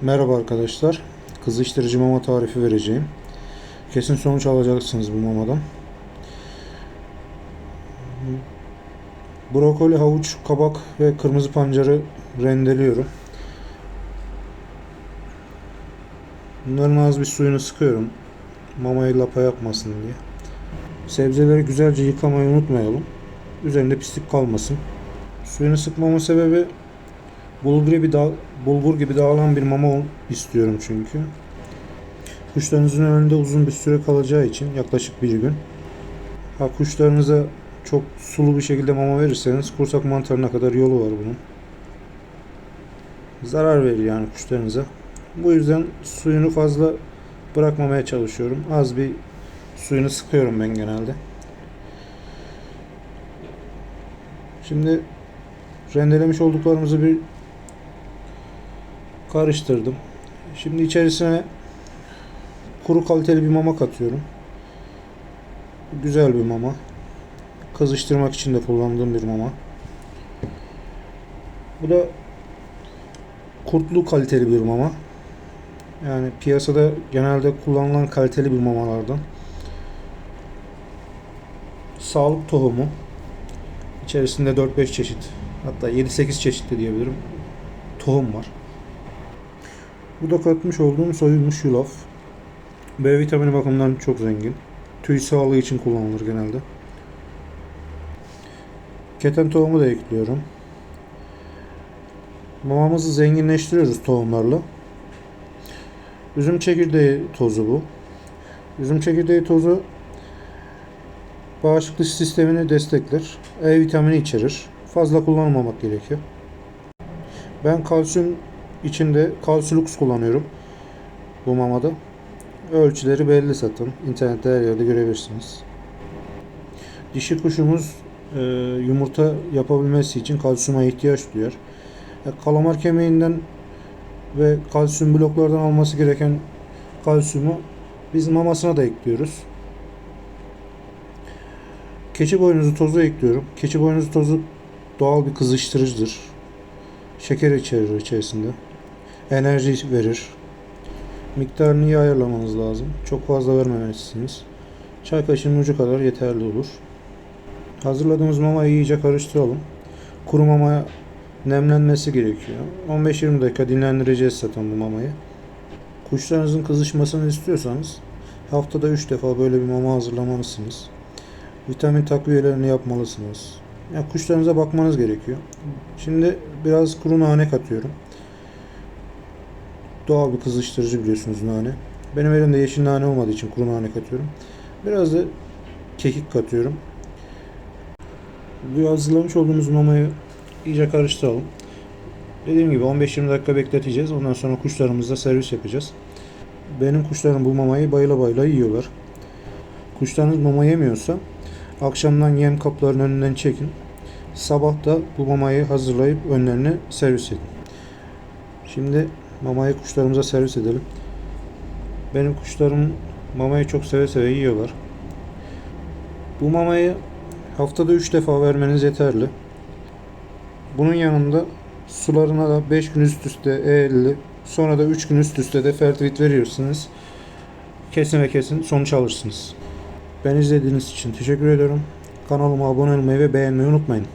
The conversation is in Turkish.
Merhaba arkadaşlar. Kızıştırıcı mama tarifi vereceğim. Kesin sonuç alacaksınız bu mamadan. Brokoli, havuç, kabak ve kırmızı pancarı rendeliyorum. Bunların az bir suyunu sıkıyorum. Mamayı lapa yapmasın diye. Sebzeleri güzelce yıkamayı unutmayalım. Üzerinde pislik kalmasın. Suyunu sıkmamın sebebi bulgur gibi dağ, bulgur gibi dağılan bir mama istiyorum çünkü. Kuşlarınızın önünde uzun bir süre kalacağı için yaklaşık bir gün. Ha kuşlarınıza çok sulu bir şekilde mama verirseniz kursak mantarına kadar yolu var bunun. Zarar verir yani kuşlarınıza. Bu yüzden suyunu fazla bırakmamaya çalışıyorum. Az bir suyunu sıkıyorum ben genelde. Şimdi rendelemiş olduklarımızı bir karıştırdım. Şimdi içerisine kuru kaliteli bir mama katıyorum. Güzel bir mama. Kızıştırmak için de kullandığım bir mama. Bu da kurtlu kaliteli bir mama. Yani piyasada genelde kullanılan kaliteli bir mamalardan. Sağlık tohumu. İçerisinde 4-5 çeşit hatta 7-8 çeşit de diyebilirim tohum var. Bu da katmış olduğum soyulmuş yulaf. B vitamini bakımından çok zengin. Tüy sağlığı için kullanılır genelde. Keten tohumu da ekliyorum. Mamamızı zenginleştiriyoruz tohumlarla. Üzüm çekirdeği tozu bu. Üzüm çekirdeği tozu bağışıklık sistemini destekler. E vitamini içerir. Fazla kullanmamak gerekiyor. Ben kalsiyum içinde kalsiyulux kullanıyorum bu mamada. Ölçüleri belli zaten. İnternette her yerde görebilirsiniz. Dişi kuşumuz e, yumurta yapabilmesi için kalsiyuma ihtiyaç duyar. E, kalamar kemiğinden ve kalsiyum bloklardan alması gereken kalsiyumu biz mamasına da ekliyoruz. Keçi boynuzu tozu ekliyorum. Keçi boynuzu tozu doğal bir kızıştırıcıdır. Şeker içerir içerisinde. Enerji verir. Miktarını iyi ayarlamanız lazım. Çok fazla vermemelisiniz. Çay kaşığının ucu kadar yeterli olur. Hazırladığımız mamayı iyice karıştıralım. Kuru mama nemlenmesi gerekiyor. 15-20 dakika dinlendireceğiz zaten bu mamayı. Kuşlarınızın kızışmasını istiyorsanız haftada 3 defa böyle bir mama hazırlamalısınız. Vitamin takviyelerini yapmalısınız. Ya kuşlarınıza bakmanız gerekiyor. Şimdi biraz kuru nane katıyorum. Doğal bir kızıştırıcı biliyorsunuz nane. Benim elimde yeşil nane olmadığı için kuru nane katıyorum. Biraz da kekik katıyorum. Bu hazırlamış olduğumuz mamayı iyice karıştıralım. Dediğim gibi 15-20 dakika bekleteceğiz. Ondan sonra kuşlarımızla servis yapacağız. Benim kuşlarım bu mamayı bayıla bayıla yiyorlar. Kuşlarınız mama yemiyorsa akşamdan yem kaplarının önünden çekin. Sabah da bu mamayı hazırlayıp önlerine servis edin. Şimdi mamayı kuşlarımıza servis edelim. Benim kuşlarım mamayı çok seve seve yiyorlar. Bu mamayı haftada 3 defa vermeniz yeterli. Bunun yanında sularına da 5 gün üst üste E50 sonra da 3 gün üst üste de fertivit veriyorsunuz. Kesin ve kesin sonuç alırsınız. Ben izlediğiniz için teşekkür ediyorum. Kanalıma abone olmayı ve beğenmeyi unutmayın.